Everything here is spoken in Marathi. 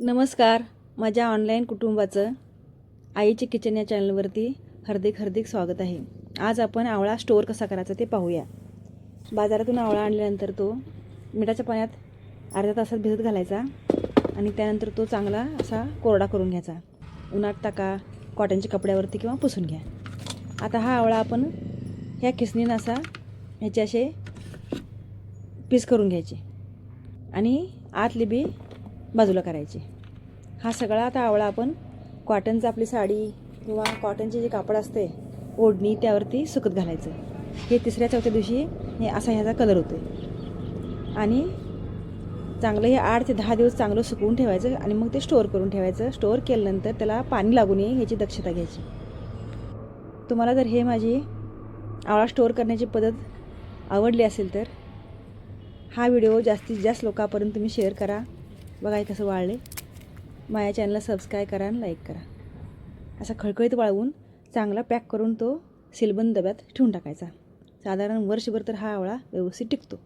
नमस्कार. माझ्या ऑनलाईन कुटुंबाचं आईचे किचन या चॅनलवरती हार्दिक हार्दिक स्वागत आहे. आज आपण आवळा स्टोअर कसा करायचा ते पाहूया. बाजारातून आवळा आणल्यानंतर तो मिठाच्या पाण्यात अर्ध्या तासात भिजत घालायचा आणि त्यानंतर तो चांगला असा कोरडा करून घ्यायचा. उन्हात टाका कॉटनच्या कपड्यावरती किंवा पुसून घ्या. आता हा आवळा आपण ह्या खिसणीनं असा ह्याचे असे पीस करून घ्यायचे. आणि आतली बी बाजूला करायची. हा सगळा आता आवळा आपण कॉटनचं आपली साडी किंवा कॉटनचे जे कापड असते ओढणी त्यावरती सुकत घालायचं. हे तिसऱ्या चौथ्या दिवशी हे असा ह्याचा कलर होतो आणि चांगलं हे आठ ते दहा दिवस चांगलं सुकवून ठेवायचं आणि मग ते स्टोअर करून ठेवायचं. स्टोअर केल्यानंतर त्याला पाणी लागू नये ह्याची दक्षता घ्यायची. तुम्हाला जर हे माझी आवळा स्टोअर करण्याची पद्धत आवडली असेल तर हा व्हिडिओ जास्तीत जास्त लोकांपर्यंत तुम्ही शेअर करा. बघा हे कसं वाळले माझ्या चॅनलला सबस्क्राईब करा आणि लाईक करा. असा खळखळीत वाळवून चांगला पॅक करून तो सिलबंद डब्यात ठेवून टाकायचा. साधारण वर्षभर तर हा आवळा व्यवस्थित टिकतो.